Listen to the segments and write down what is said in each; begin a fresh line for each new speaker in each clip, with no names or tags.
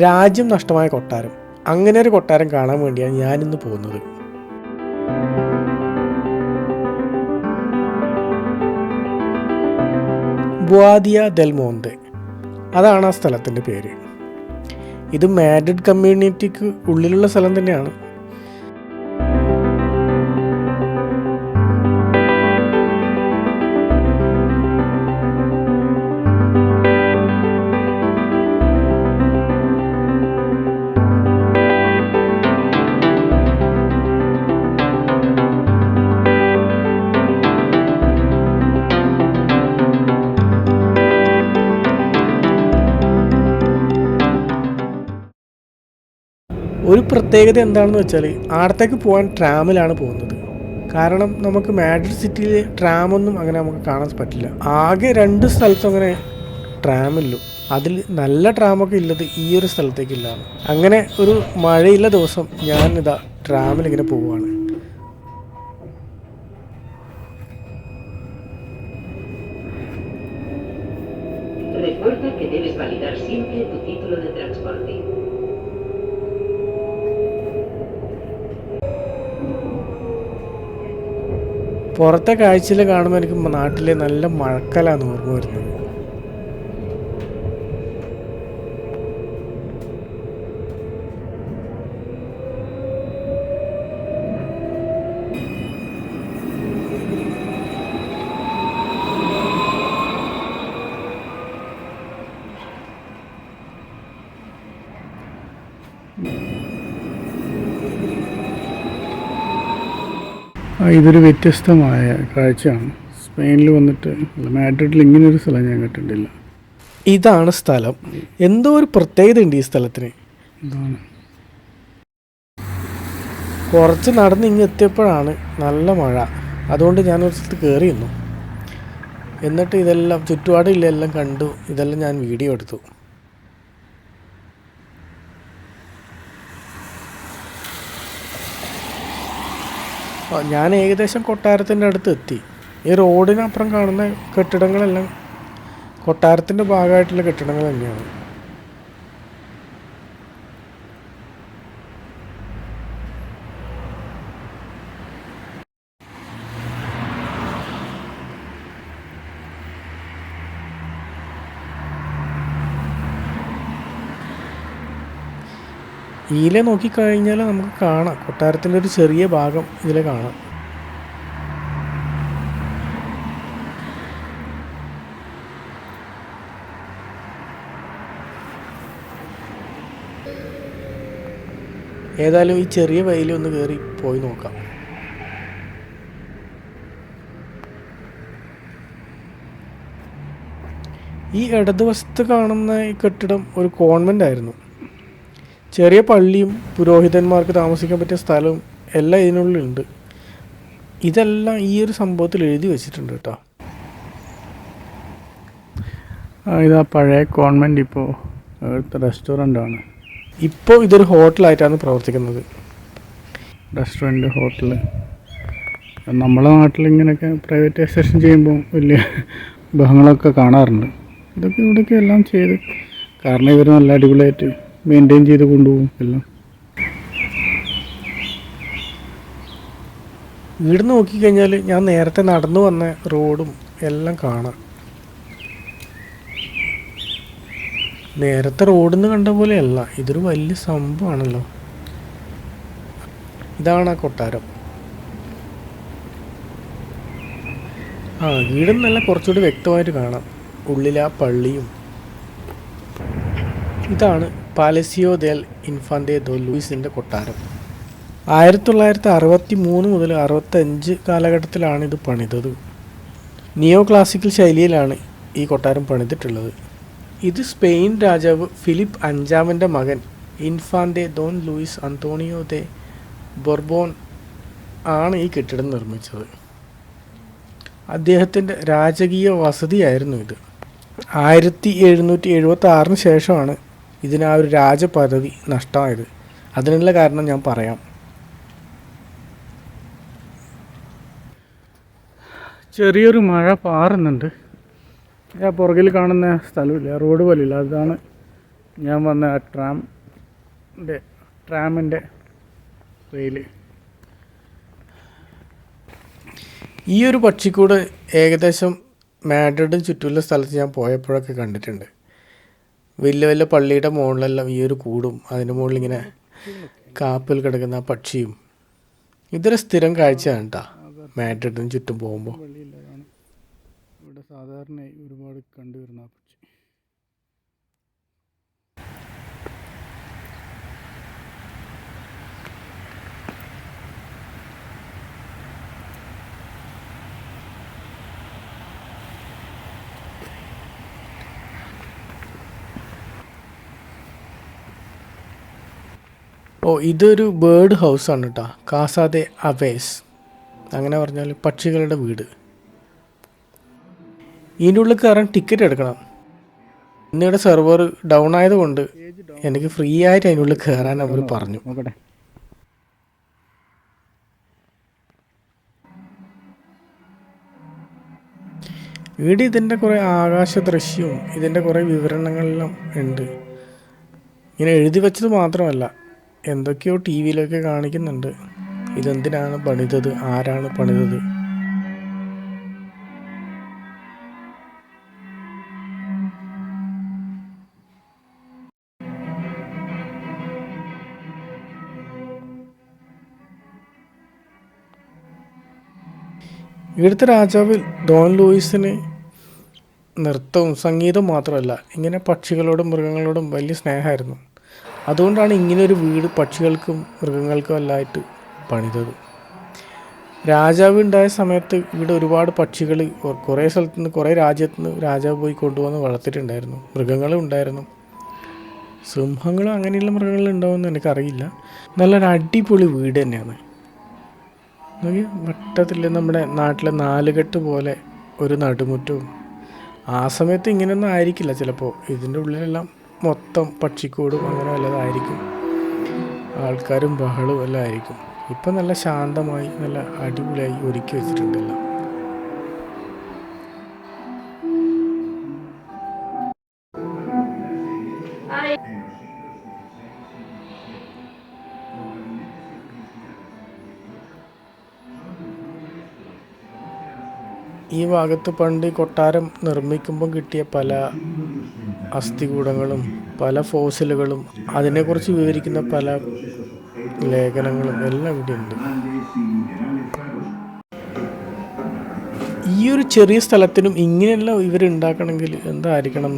രാജ്യം നഷ്ടമായ കൊട്ടാരം. അങ്ങനെ ഒരു കൊട്ടാരം കാണാൻ വേണ്ടിയാണ് ഞാനിന്ന് പോകുന്നത്. Boadilla del Monte. അതാണ് ആ സ്ഥലത്തിന്റെ പേര്. ഇത് മാഡ്രിഡ് കമ്മ്യൂണിറ്റിക്ക് ഉള്ളിലുള്ള സ്ഥലം തന്നെയാണ്. പ്രത്യേകത എന്താണെന്ന് വെച്ചാൽ ആടത്തേക്ക് പോകാൻ ട്രാമിലാണ് പോകുന്നത്. കാരണം നമുക്ക് മാഡ്രിഡ് സിറ്റിയിൽ ട്രാമൊന്നും അങ്ങനെ നമുക്ക് കാണാൻ പറ്റില്ല. ആകെ രണ്ട് സ്ഥലത്തും അങ്ങനെ ട്രാമില്ലു അതിൽ നല്ല ട്രാമൊക്കെ ഉള്ളത് ഈ ഒരു സ്ഥലത്തേക്കില്ലാണ്. അങ്ങനെ ഒരു മഴയുള്ള ദിവസം ഞാൻ ഇതാ ട്രാമിൽ ഇങ്ങനെ പോവുകയാണ്
Recuerda que debes validar siempre tu título de transporte.
പുറത്തെ കാഴ്ചയിൽ കാണുമ്പോൾ എനിക്ക് നാട്ടിലെ നല്ല മഴക്കലാന്ന് ഓർമ്മ വരുന്നത്.
ആ, ഇതൊരു വ്യത്യസ്തമായ കാഴ്ചയാണ്. സ്പെയിനിൽ വന്നിട്ട് മാഡ്രിഡിൽ ഇങ്ങനൊരു സ്ഥലം ഞാൻ കണ്ടിട്ടില്ല.
ഇതാണ് സ്ഥലം. എന്തോ ഒരു പ്രത്യേകത ഉണ്ട് ഈ സ്ഥലത്തിന്.
ഇതാണ്.
കുറച്ച് നടന്ന് ഇങ്ങ് എത്തിയപ്പോഴാണ് നല്ല മഴ. അതുകൊണ്ട് ഞാൻ ഒരു സ്ഥലത്ത് കയറിയിരുന്നു എന്നിട്ട് ഇതെല്ലാം ചുറ്റുപാടില്ല എല്ലാം കണ്ടു. ഇതെല്ലാം ഞാൻ വീഡിയോ എടുത്തു. ഞാൻ ഏകദേശം കൊട്ടാരത്തിന്റെ അടുത്ത് എത്തി. ഈ റോഡിനപ്പുറം കാണുന്ന കെട്ടിടങ്ങളെല്ലാം കൊട്ടാരത്തിന്റെ ഭാഗമായിട്ടുള്ള കെട്ടിടങ്ങൾ തന്നെയാണ്. ഇതിലെ നോക്കിക്കഴിഞ്ഞാൽ നമുക്ക് കാണാം. കൊട്ടാരത്തിന്റെ ഒരു ചെറിയ ഭാഗം ഇതിൽ കാണാം. ഏതായാലും ഈ ചെറിയ വയലിൽ ഒന്ന് കയറി പോയി നോക്കാം. ഈ ഇടതുവശത്ത് കാണുന്ന ഈ കെട്ടിടം ഒരു കോൺവെന്റ് ആയിരുന്നു. ചെറിയ പള്ളിയും പുരോഹിതന്മാർക്ക് താമസിക്കാൻ പറ്റിയ സ്ഥലവും എല്ലാം ഇതിനുള്ളിലുണ്ട്. ഇതെല്ലാം ഈ ഒരു സംഭവത്തിൽ എഴുതി വെച്ചിട്ടുണ്ട് കേട്ടോ.
ഇതാ പഴയ കോൺവെന്റ് ഇപ്പോൾ അവിടുത്തെ റെസ്റ്റോറന്റ് ആണ്.
ഇപ്പോൾ ഇതൊരു ഹോട്ടലായിട്ടാണ് പ്രവർത്തിക്കുന്നത്.
റെസ്റ്റോറന്റ് ഹോട്ടൽ നമ്മളെ നാട്ടിൽ ഇങ്ങനെയൊക്കെ പ്രൈവറ്റൈസേഷൻ ചെയ്യുമ്പോൾ വലിയ ബഹങ്ങളൊക്കെ കാണാറുണ്ട്. ഇതൊക്കെ ഇവിടെയൊക്കെ എല്ലാം ചെയ്ത് കാരണം ഇവർ നല്ല അടിപൊളിയായിട്ട് മെയിന്റെയിൻ ചെയ്ത് കൊണ്ടുപോകും എല്ലാം.
വീട് നോക്കിക്കഴിഞ്ഞാൽ ഞാൻ നേരത്തെ നടന്നു വന്ന റോഡും എല്ലാം കാണാം. നേരത്തെ റോഡിൽ നിന്ന് കണ്ട പോലെയല്ല ഇതൊരു വലിയ സംഭവമാണല്ലോ ഇതാണ് ആ കൊട്ടാരം. ആ വീടും നല്ല കുറച്ചുകൂടി വ്യക്തമായിട്ട് കാണാം. ഉള്ളിലാ പള്ളിയും ഇതാണ് പാലസിയോ ദെൽ ഇൻഫാന്തെ ദോ ലൂയിസിന്റെ കൊട്ടാരം. ആയിരത്തി തൊള്ളായിരത്തി അറുപത്തി മൂന്ന് മുതൽ അറുപത്തഞ്ച് കാലഘട്ടത്തിലാണ് ഇത് പണിതത്. നിയോ ക്ലാസിക്കൽ ശൈലിയിലാണ് ഈ കൊട്ടാരം പണിതിട്ടുള്ളത്. ഇത് സ്പെയിൻ രാജാവ് ഫിലിപ്പ് അഞ്ചാമന്റെ മകൻ Infante Don Luis Antonio de Borbon ആണ് ഈ കെട്ടിടം നിർമ്മിച്ചത്. അദ്ദേഹത്തിന്റെ രാജകീയ വസതിയായിരുന്നു ഇത്. ആയിരത്തി എഴുന്നൂറ്റി എഴുപത്തി ആറിന് ശേഷമാണ് ഇതിന് ആ ഒരു രാജപദവി നഷ്ടമായത്. അതിനുള്ള കാരണം ഞാൻ പറയാം.
ചെറിയൊരു മഴ പാറുന്നുണ്ട്. ആ പുറകിൽ കാണുന്ന സ്ഥലമില്ല റോഡ് പോലില്ല അതാണ് ഞാൻ വന്ന ആ ട്രാമിന്റെ ട്രാമിന്റെ റെയിൽ.
ഈ ഒരു പക്ഷിക്കൂട് ഏകദേശം മാഡ്രിഡും ചുറ്റുമുള്ള സ്ഥലത്ത് ഞാൻ പോയപ്പോഴൊക്കെ കണ്ടിട്ടുണ്ട്. വലിയ വലിയ പള്ളിയുടെ മുകളിലെല്ലാം ഈ ഒരു കൂടും. അതിന്റെ മുകളിൽ ഇങ്ങനെ കാപ്പിൽ കിടക്കുന്ന ആ പക്ഷിയും. ഇതൊരു സ്ഥിരം കാഴ്ചയാണ് കേട്ടോ മാഡ്രിഡിന് ചുറ്റും പോകുമ്പോൾ
ഇവിടെ സാധാരണ ഒരുപാട് കണ്ടുവരുന്ന
ഓ ഇതൊരു ബേർഡ് ഹൗസ് ആണ് കേട്ടോ കാസാദെ അവേസ് അങ്ങനെ പറഞ്ഞാൽ പക്ഷികളുടെ വീട്. ഇതിന്റെ ഉള്ളിൽ കയറാൻ ടിക്കറ്റ് എടുക്കണം. ഇന്നിവിടെ സെർവർ ഡൗൺ ആയതുകൊണ്ട് എനിക്ക് ഫ്രീ ആയിട്ട് അതിന്റെ ഉള്ളിൽ കയറാൻ അവർ പറഞ്ഞു. ഇവിടെ ഇതിന്റെ കുറേ ആകാശ ദൃശ്യവും ഇതിന്റെ കുറേ വിവരണങ്ങളെല്ലാം ഉണ്ട്. ഇങ്ങനെ എഴുതി വെച്ചത് മാത്രമല്ല എന്തൊക്കെയോ ടി വിയിലൊക്കെ കാണിക്കുന്നുണ്ട്. ഇതെന്തിനാണ് പണിതത്? ആരാണ് പണിതത്? ഇവിടുത്തെ രാജാവിൽ ഡോൺ ലൂയിസിന് നൃത്തവും സംഗീതവും മാത്രമല്ല ഇങ്ങനെ പക്ഷികളോടും മൃഗങ്ങളോടും വലിയ സ്നേഹമായിരുന്നു. അതുകൊണ്ടാണ് ഇങ്ങനൊരു വീട് പക്ഷികൾക്കും മൃഗങ്ങൾക്കും എല്ലായിട്ട് പണിതത്. രാജാവ് ഉണ്ടായ സമയത്ത് ഇവിടെ ഒരുപാട് പക്ഷികൾ കുറേ സ്ഥലത്ത് നിന്ന് കുറേ രാജ്യത്ത് നിന്ന് രാജാവ് പോയി കൊണ്ടുവന്ന് വളർത്തിയിട്ടുണ്ടായിരുന്നു. മൃഗങ്ങളും ഉണ്ടായിരുന്നു. സിംഹങ്ങളും അങ്ങനെയുള്ള മൃഗങ്ങളും ഉണ്ടാവുമെന്ന് എനിക്കറിയില്ല. നല്ലൊരു അടിപൊളി വീട് തന്നെയാണ്. വട്ടത്തിൽ നമ്മുടെ നാട്ടിലെ നാലുകെട്ട് പോലെ ഒരു നടുമുറ്റവും. ആ സമയത്ത് ഇങ്ങനെയൊന്നും ആയിരിക്കില്ല ചിലപ്പോൾ ഇതിന്റെ ഉള്ളിലെല്ലാം മൊത്തം പക്ഷിക്കൂടും അങ്ങനെ വല്ലതായിരിക്കും. ആൾക്കാരും ബഹളവും എല്ലാം ആയിരിക്കും. ഇപ്പം നല്ല ശാന്തമായി നല്ല അടിപൊളിയായി ഒരുക്കി വെച്ചിട്ടുണ്ടല്ലോ. ഈ ഭാഗത്ത് പണ്ട് കൊട്ടാരം നിർമ്മിക്കുമ്പോൾ കിട്ടിയ പല അസ്ഥികൂടങ്ങളും പല ഫോസിലുകളും അതിനെക്കുറിച്ച് വിവരിക്കുന്ന പല ലേഖനങ്ങളും എല്ലാം ഇവിടെ ഉണ്ട് ഈ ഒരു ചെറിയ സ്ഥലത്തിനും ഇങ്ങനെയെല്ലാം ഇവരുണ്ടാക്കണമെങ്കിൽ എന്തായിരിക്കണം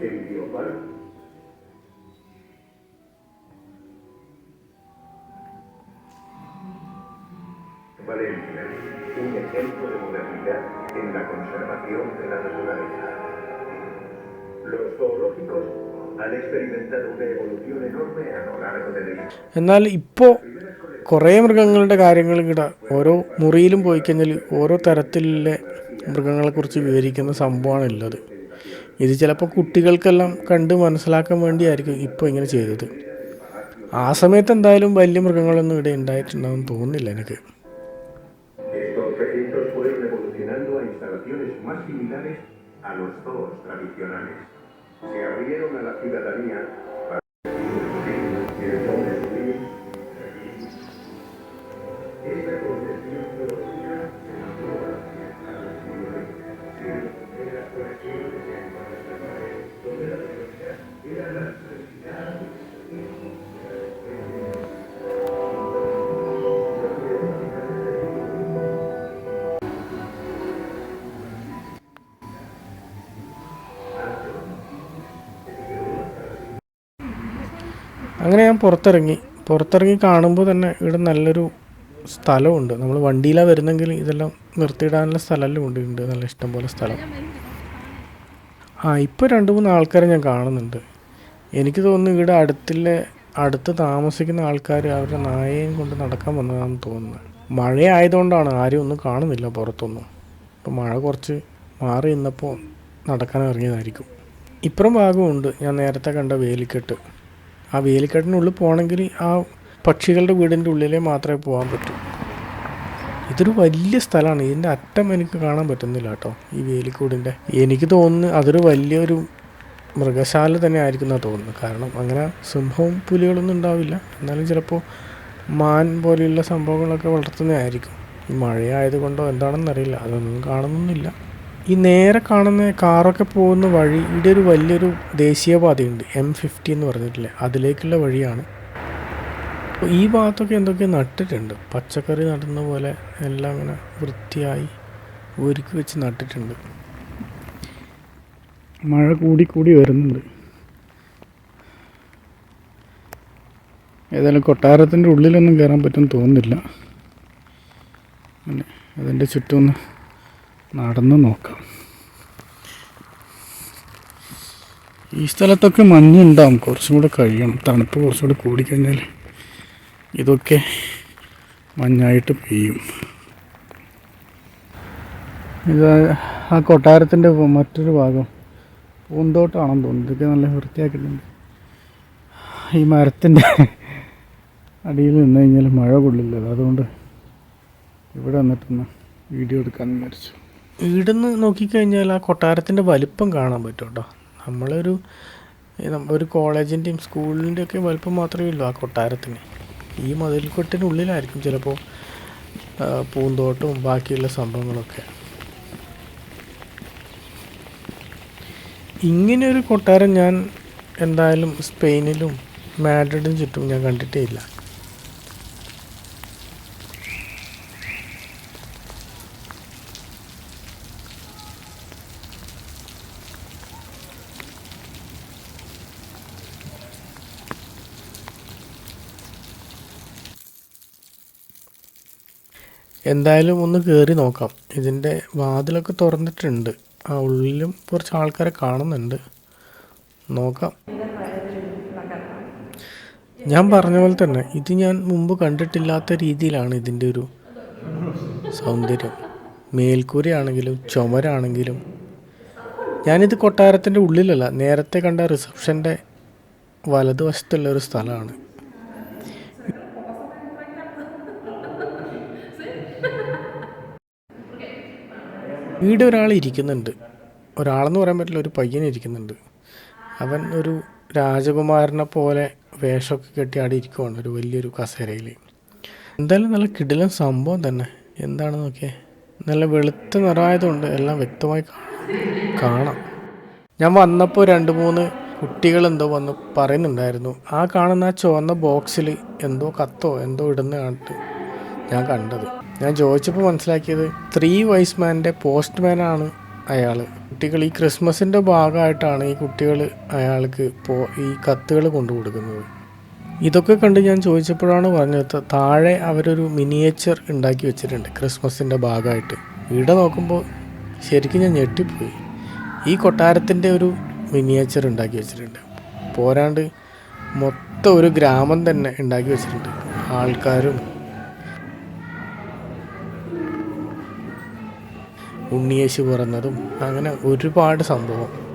നോക്കിയേ
Valencia, un ejemplo de modernidad en la conservación de la naturaleza. Los zoológicos han experimentado una evolución enorme a lo largo de la.
എന്നാൽ ഇപ്പോൾ കുറേ മൃഗങ്ങളുടെ കാര്യങ്ങൾ ഇവിടെ ഓരോ മുറിയിലും പോയി കഴിഞ്ഞാൽ ഓരോ തരത്തിലുള്ള മൃഗങ്ങളെക്കുറിച്ച് വിവരിക്കുന്ന സംഭവമാണ് ഉള്ളത് ഇത് ചിലപ്പോൾ കുട്ടികൾക്കെല്ലാം കണ്ട് മനസ്സിലാക്കാൻ വേണ്ടിയായിരിക്കും ഇപ്പോൾ ഇങ്ങനെ ചെയ്തത്. ആ സമയത്ത് എന്തായാലും വലിയ മൃഗങ്ങളൊന്നും ഇവിടെ ഉണ്ടായിട്ടുണ്ടെന്ന് തോന്നുന്നില്ല എനിക്ക്. അങ്ങനെ ഞാൻ പുറത്തിറങ്ങി. പുറത്തിറങ്ങി കാണുമ്പോൾ തന്നെ ഇവിടെ നല്ലൊരു സ്ഥലമുണ്ട്. നമ്മൾ വണ്ടിയിലാണ് വരുന്നെങ്കിൽ ഇതെല്ലാം നിർത്തിയിടാനുള്ള സ്ഥലമെല്ലാം ഉണ്ട്. ഉണ്ട്. നല്ല ഇഷ്ടം പോലെ സ്ഥലം. ആ ഇപ്പോൾ രണ്ട് മൂന്ന് ആൾക്കാരെ ഞാൻ കാണുന്നുണ്ട്. എനിക്ക് തോന്നുന്നു ഇവിടെ അടുത്തുള്ള അടുത്ത് താമസിക്കുന്ന ആൾക്കാർ അവരുടെ നായയും കൊണ്ട് നടക്കാൻ വന്നതാണെന്ന് തോന്നുന്നത് മഴയായതുകൊണ്ടാണ് ആരും ഒന്നും കാണുന്നില്ല പുറത്തൊന്നും. അപ്പോൾ മഴ കുറച്ച് മാറി നിന്നപ്പോൾ നടക്കാൻ ഇറങ്ങിയതായിരിക്കും. ഇപ്പുറം ഭാഗമുണ്ട്. ഞാൻ നേരത്തെ കണ്ട വേലിക്കെട്ട്. ആ വേലിക്കെട്ടിനുള്ളിൽ പോകണമെങ്കിൽ ആ പക്ഷികളുടെ വീടിന്റെ ഉള്ളിലേ മാത്രമേ പോകാൻ പറ്റൂ. ഇതൊരു വലിയ സ്ഥലമാണ്. ഇതിന്റെ അറ്റം എനിക്ക് കാണാൻ പറ്റുന്നില്ല കേട്ടോ ഈ വേലിക്കൂടിന്റെ. എനിക്ക് തോന്നുന്നു അതൊരു വലിയൊരു മൃഗശാല തന്നെ ആയിരിക്കും എന്നാണ് തോന്നുന്നത്. കാരണം അങ്ങനെ സിംഹവും പുലികളൊന്നും ഉണ്ടാവില്ല. എന്നാലും ചിലപ്പോൾ മാൻ പോലെയുള്ള സംഭവങ്ങളൊക്കെ വളർത്തുന്നതായിരിക്കും. ഈ മഴയായതുകൊണ്ടോ എന്താണെന്നറിയില്ല. അതൊന്നും കാണുന്നൊന്നുമില്ല. ഈ നേരെ കാണുന്ന കാറൊക്കെ പോകുന്ന വഴി ഇവിടെ ഒരു വലിയൊരു ദേശീയപാതയുണ്ട്. എം ഫിഫ്റ്റി എന്ന് പറഞ്ഞിട്ടില്ലേ? അതിലേക്കുള്ള വഴിയാണ്. ഈ ഭാഗത്തൊക്കെ എന്തൊക്കെയോ നട്ടിട്ടുണ്ട്? പച്ചക്കറി നടുന്ന പോലെ എല്ലാം ഇങ്ങനെ വൃത്തിയായി ഒരുക്കി വെച്ച് നട്ടിട്ടുണ്ട്.
മഴ കൂടി കൂടി വരുന്നുണ്ട്. ഏതായാലും കൊട്ടാരത്തിന്റെ ഉള്ളിലൊന്നും കയറാൻ പറ്റുമെന്ന് തോന്നുന്നില്ല. അതിന്റെ ചുറ്റും ഒന്ന് നടന്ന് നോക്കാം. ഈ സ്ഥലത്തൊക്കെ മഞ്ഞുണ്ടാവും. കുറച്ചും കൂടെ കഴിയണം. തണുപ്പ് കുറച്ചും കൂടെ കൂടിക്കഴിഞ്ഞാൽ ഇതൊക്കെ മഞ്ഞായിട്ട് പെയ്യും. ഇത് ആ കൊട്ടാരത്തിന്റെ മറ്റൊരു ഭാഗം പൂന്തോട്ടമാണെന്ന് തോന്നുന്നു. ഇതൊക്കെ നല്ല വൃത്തിയാക്കിയിട്ടുണ്ട്. ഈ മരത്തിന്റെ അടിയിൽ നിന്ന് കഴിഞ്ഞാൽ മഴ കൊള്ളില്ലല്ലോ. അതുകൊണ്ട് ഇവിടെ വന്നിട്ടൊന്ന് വീഡിയോ എടുക്കാൻ വിചാരിച്ചു.
ഇവിടുന്ന് നോക്കിക്കഴിഞ്ഞാൽ ആ കൊട്ടാരത്തിന്റെ വലിപ്പം കാണാൻ പറ്റും കേട്ടോ. നമ്മളൊരു ഒരു കോളേജിന്റെയും സ്കൂളിന്റെ ഒക്കെ വലിപ്പം മാത്രമേ ഉള്ളൂ ആ കൊട്ടാരത്തിന്. ഈ മതിൽക്കൊട്ടിനുള്ളിലായിരിക്കും ചിലപ്പോൾ പൂന്തോട്ടവും ബാക്കിയുള്ള സംഭവങ്ങളൊക്കെ. ഇങ്ങനെയൊരു കൊട്ടാരം ഞാൻ എന്തായാലും സ്പെയിനിലും മാഡ്രിഡിനും ചുറ്റും ഞാൻ കണ്ടിട്ടേ ഇല്ല. എന്തായാലും ഒന്ന് കയറി നോക്കാം. ഇതിന്റെ വാതിലൊക്കെ തുറന്നിട്ടുണ്ട്. ആ ഉള്ളിലും കുറച്ച് ആൾക്കാരെ കാണുന്നുണ്ട്. നോക്കാം. ഞാൻ പറഞ്ഞ പോലെ തന്നെ ഇത് ഞാൻ മുമ്പ് കണ്ടിട്ടില്ലാത്ത രീതിയിലാണ് ഇതിന്റെ ഒരു സൗന്ദര്യം. മേൽക്കൂരയാണെങ്കിലും ചുമരാണെങ്കിലും. ഞാനിത് കൊട്ടാരത്തിന്റെ ഉള്ളിലല്ല നേരത്തെ കണ്ട റിസപ്ഷന്റെ വലതുവശത്തുള്ള ഒരു സ്ഥലമാണ്. വീട് ഒരാൾ ഇരിക്കുന്നുണ്ട്. ഒരാളെന്ന് പറയാൻ പറ്റില്ല ഒരു പയ്യൻ ഇരിക്കുന്നുണ്ട്. അവൻ ഒരു രാജകുമാരനെ പോലെ വേഷമൊക്കെ കെട്ടി അവിടെ ഇരിക്കുവാണ് ഒരു വലിയൊരു കസേരയിൽ എന്തായാലും നല്ല കിടിലൻ സംഭവം തന്നെ. എന്താണെന്ന് നോക്കിയേ? നല്ല വെളുത്ത നിറമായതുകൊണ്ട് എല്ലാം വ്യക്തമായി കാണാം. ഞാൻ വന്നപ്പോൾ രണ്ട് മൂന്ന് കുട്ടികൾ എന്തോ വന്ന് പറയുന്നുണ്ടായിരുന്നു. ആ കാണുന്ന ആ ചുവന്ന ബോക്സിൽ എന്തോ കത്തോ എന്തോ ഇടുന്ന കണ്ടിട്ട് ഞാൻ കണ്ടത്. ഞാൻ ചോദിച്ചപ്പോൾ മനസ്സിലാക്കിയത് ത്രീ വൈസ് മാന്റെ പോസ്റ്റ്മാനാണ് അയാൾ കുട്ടികൾ ഈ ക്രിസ്മസിന്റെ ഭാഗമായിട്ടാണ് ഈ കുട്ടികൾ അയാൾക്ക് പോ ഈ കത്തുകൾ കൊണ്ടു കൊടുക്കുന്നത്. ഇതൊക്കെ കണ്ട് ഞാൻ ചോദിച്ചപ്പോഴാണ് പറഞ്ഞത് താഴെ അവരൊരു മിനിയേച്ചർ ഉണ്ടാക്കി വെച്ചിട്ടുണ്ട് ക്രിസ്മസിന്റെ ഭാഗമായിട്ട്. ഇവിടെ നോക്കുമ്പോൾ ശരിക്കും ഞാൻ ഞെട്ടിപ്പോയി. ഈ കൊട്ടാരത്തിന്റെ ഒരു മിനിയേച്ചർ ഉണ്ടാക്കി വെച്ചിട്ടുണ്ട്. പോരാണ്ട് മൊത്തം ഒരു ഗ്രാമം തന്നെ ഉണ്ടാക്കി വെച്ചിട്ടുണ്ട്. ആൾക്കാരും ഉണ്ണിയേശു പിറന്നതും അങ്ങനെ ഒരുപാട് സംഭവം.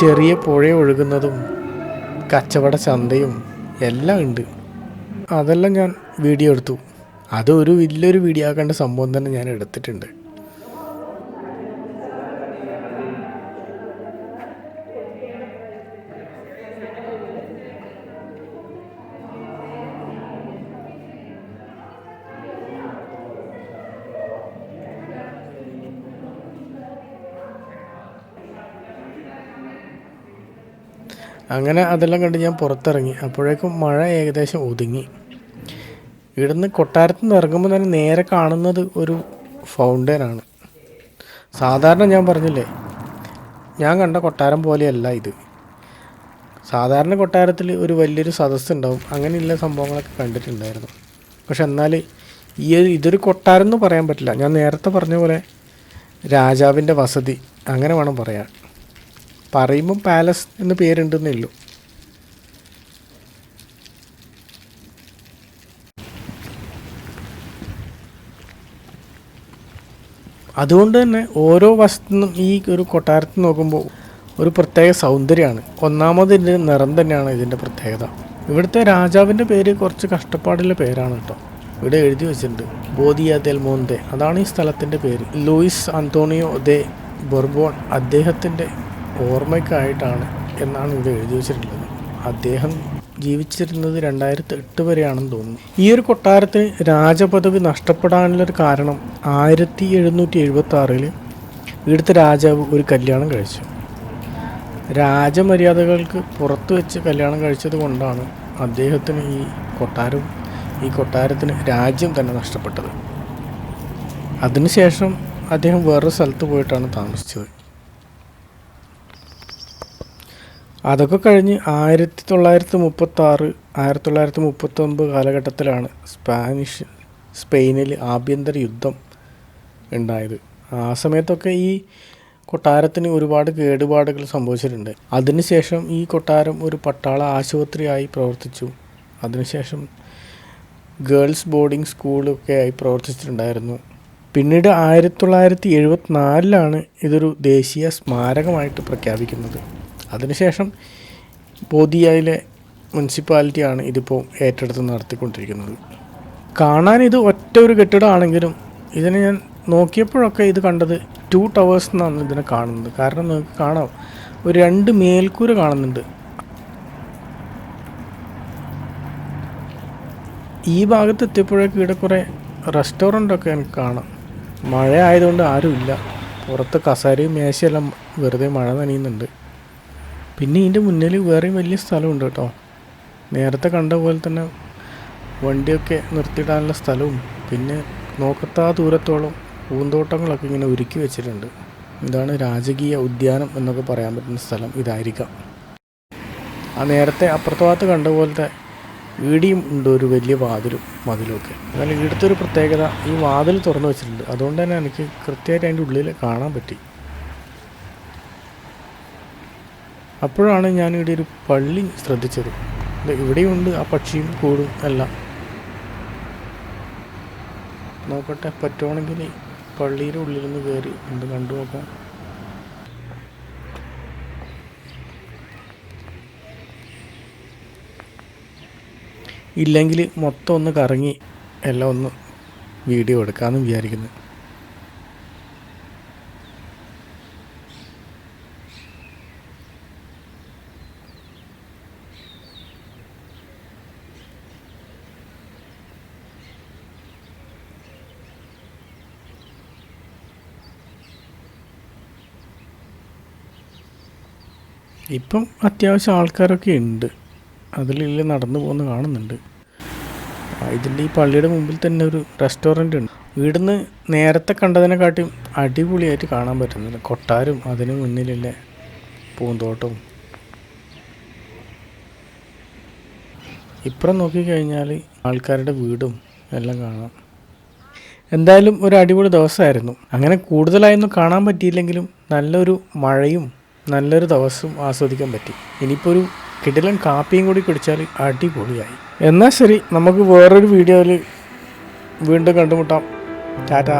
ചെറിയ പുഴ ഒഴുകുന്നതും കച്ചവട ചന്തയും എല്ലാം ഉണ്ട്. അതെല്ലാം ഞാൻ വീഡിയോ എടുത്തു. അതൊരു വലിയൊരു വീഡിയോ ആക്കേണ്ട സംഭവം തന്നെ ഞാൻ എടുത്തിട്ടുണ്ട്. അങ്ങനെ അതെല്ലാം കണ്ട് ഞാൻ പുറത്തിറങ്ങി. അപ്പോഴേക്കും മഴ ഏകദേശം ഒതുങ്ങി. ഇവിടുന്ന് കൊട്ടാരത്തിൽ നിന്ന് ഇറങ്ങുമ്പോൾ തന്നെ നേരെ കാണുന്നത് ഒരു ഫൗണ്ടനാണ് സാധാരണ ഞാൻ പറഞ്ഞില്ലേ ഞാൻ കണ്ട കൊട്ടാരം പോലെയല്ല ഇത്. സാധാരണ കൊട്ടാരത്തിൽ ഒരു വലിയൊരു സദസ്സ് ഉണ്ടാവും. അങ്ങനെയുള്ള സംഭവങ്ങളൊക്കെ കണ്ടിട്ടുണ്ടായിരുന്നു. പക്ഷെ എന്നാൽ ഈ ഇതൊരു കൊട്ടാരം എന്ന് പറയാൻ പറ്റില്ല. ഞാൻ നേരത്തെ പറഞ്ഞ പോലെ രാജാവിന്റെ വസതി അങ്ങനെ വേണം പറയാൻ. പറയുമ്പം പാലസ് എന്ന് പേരുണ്ടെന്നേ അതുകൊണ്ട് തന്നെ ഓരോ വശത്തുനിന്നും ഈ ഒരു കൊട്ടാരത്തിൽ നോക്കുമ്പോൾ ഒരു പ്രത്യേക സൗന്ദര്യമാണ്. ഒന്നാമത് ഇതിന്റെ നിറം തന്നെയാണ് ഇതിന്റെ പ്രത്യേകത. ഇവിടുത്തെ രാജാവിന്റെ പേര് കുറച്ച് കഷ്ടപ്പാടുള്ള പേരാണ് കേട്ടോ. ഇവിടെ എഴുതി വെച്ചിട്ടുണ്ട് ബോദിയ ദെൽ മോന്തെ അതാണ് ഈ സ്ഥലത്തിന്റെ പേര്. ലൂയിസ് അന്തോണിയോ ദെ ബൊർബോൺ അദ്ദേഹത്തിന്റെ ഓർമ്മയ്ക്കായിട്ടാണ് എന്നാണ് ഇവിടെ എഴുതി വെച്ചിട്ടുള്ളത്. അദ്ദേഹം ജീവിച്ചിരുന്നത് രണ്ടായിരത്തി എട്ട് വരെയാണെന്ന് തോന്നുന്നു. ഈ ഒരു കൊട്ടാരത്തിന് രാജപദവി നഷ്ടപ്പെടാനുള്ളൊരു കാരണം ആയിരത്തി എഴുന്നൂറ്റി എഴുപത്തി ആറിൽ ഇവിടുത്തെ രാജാവ് ഒരു കല്യാണം കഴിച്ചു. രാജമര്യാദകൾക്ക് പുറത്തു വെച്ച് കല്യാണം കഴിച്ചത് കൊണ്ടാണ് അദ്ദേഹത്തിന് ഈ കൊട്ടാരം ഈ കൊട്ടാരത്തിന് രാജ്യം തന്നെ നഷ്ടപ്പെട്ടത്. അതിനുശേഷം അദ്ദേഹം വേറൊരു സ്ഥലത്ത് പോയിട്ടാണ് താമസിച്ചത്. അതൊക്കെ കഴിഞ്ഞ് ആയിരത്തി തൊള്ളായിരത്തി മുപ്പത്തി ആറ് ആയിരത്തി തൊള്ളായിരത്തി മുപ്പത്തൊമ്പത് കാലഘട്ടത്തിലാണ് സ്പാനിഷ് സ്പെയിനിൽ ആഭ്യന്തര യുദ്ധം ഉണ്ടായത്. ആ സമയത്തൊക്കെ ഈ കൊട്ടാരത്തിന് ഒരുപാട് കേടുപാടുകൾ സംഭവിച്ചിട്ടുണ്ട്. അതിനുശേഷം ഈ കൊട്ടാരം ഒരു പട്ടാള ആശുപത്രിയായി പ്രവർത്തിച്ചു. അതിനുശേഷം ഗേൾസ് ബോർഡിംഗ് സ്കൂളൊക്കെ ആയി പ്രവർത്തിച്ചിട്ടുണ്ടായിരുന്നു. പിന്നീട് ആയിരത്തി തൊള്ളായിരത്തി എഴുപത്തിനാലിലാണ് ഇതൊരു ദേശീയ സ്മാരകമായിട്ട് പ്രഖ്യാപിക്കുന്നത്. അതിനുശേഷം ബോധിയായിലെ മുനിസിപ്പാലിറ്റിയാണ് ഇതിപ്പോൾ ഏറ്റെടുത്ത് നടത്തിക്കൊണ്ടിരിക്കുന്നത്. കാണാൻ ഇത് ഒറ്റ ഒരു കെട്ടിടമാണെങ്കിലും ഇതിനെ ഞാൻ നോക്കിയപ്പോഴൊക്കെ ഇത് കണ്ടത് ടു ടവേഴ്സ് എന്നാണ് ഇതിനെ കാണുന്നത്. കാരണം നിങ്ങൾക്ക് കാണാം ഒരു രണ്ട് മേൽക്കൂര കാണുന്നുണ്ട്. ഈ ഭാഗത്ത് എത്തിയപ്പോഴേക്ക് ഇവിടെ കുറേ റെസ്റ്റോറന്റൊക്കെ എനിക്ക് കാണാം. മഴ ആയതുകൊണ്ട് ആരുമില്ല. പുറത്ത് കസാരയും മേശയെല്ലാം വെറുതെ മഴ നനയുന്നുണ്ട്. പിന്നെ ഇതിന്റെ മുന്നിൽ വേറെയും വലിയ സ്ഥലമുണ്ട് കേട്ടോ. നേരത്തെ കണ്ട പോലെ തന്നെ വണ്ടിയൊക്കെ നിർത്തിയിടാനുള്ള സ്ഥലവും പിന്നെ നോക്കത്താ ദൂരത്തോളം പൂന്തോട്ടങ്ങളൊക്കെ ഇങ്ങനെ ഒരുക്കി വെച്ചിട്ടുണ്ട്. ഇതാണ് രാജകീയ ഉദ്യാനം എന്നൊക്കെ പറയാൻ പറ്റുന്ന സ്ഥലം ഇതായിരിക്കാം. ആ നേരത്തെ അപ്പുറത്തെ ഭാഗത്ത് കണ്ട പോലത്തെ ഈടിയും ഉണ്ട് ഒരു വലിയ വാതിലും മതിലുമൊക്കെ. എന്നാൽ ഇവിടുത്തെ ഒരു പ്രത്യേകത ഈ വാതിൽ തുറന്നു വെച്ചിട്ടുണ്ട്. അതുകൊണ്ട് തന്നെ എനിക്ക് കൃത്യമായിട്ട് അതിന്റെ ഉള്ളിൽ കാണാൻ പറ്റി. അപ്പോഴാണ് ഞാൻ ഇവിടെ ഒരു പള്ളി ശ്രദ്ധിച്ചത്. ഇവിടെയുണ്ട് ആ പക്ഷിയും കൂടും എല്ലാം. നോക്കട്ടെ പറ്റുവാണെങ്കിൽ പള്ളിയുടെ ഉള്ളിൽ നിന്ന് കയറി എന്ത് കണ്ടു നോക്കാം. ഇല്ലെങ്കിൽ മൊത്തം ഒന്ന് കറങ്ങി എല്ലാം ഒന്ന് വീഡിയോ എടുക്കാമെന്ന് വിചാരിക്കുന്നു. ഇപ്പം അത്യാവശ്യം ആൾക്കാരൊക്കെ ഉണ്ട്. അതിലില്ല നടന്നു പോകുന്ന കാണുന്നുണ്ട്. ഇതിന്റെ ഈ പള്ളിയുടെ മുമ്പിൽ തന്നെ ഒരു റെസ്റ്റോറന്റ് ഉണ്ട്. ഇവിടുന്ന് നേരത്തെ കണ്ടതിനെക്കാട്ടിയും അടിപൊളിയായിട്ട് കാണാൻ പറ്റുന്നില്ല കൊട്ടാരും അതിന് മുന്നിലുള്ള പൂന്തോട്ടവും. ഇപ്പുറം നോക്കിക്കഴിഞ്ഞാൽ ആൾക്കാരുടെ വീടും എല്ലാം കാണാം. എന്തായാലും ഒരു അടിപൊളി ദിവസമായിരുന്നു. അങ്ങനെ കൂടുതലായൊന്നും കാണാൻ പറ്റിയില്ലെങ്കിലും നല്ലൊരു മഴയും നല്ലൊരു ദിവസം ആസ്വദിക്കാൻ പറ്റി. ഇനിയിപ്പോൾ ഒരു കിടിലൻ കാപ്പിയും കൂടി കുടിച്ചാൽ അടിപൊളിയായി. എന്നാൽ ശരി നമുക്ക് വേറൊരു വീഡിയോയിൽ വീണ്ടും കണ്ടുമുട്ടാം. ടാറ്റ.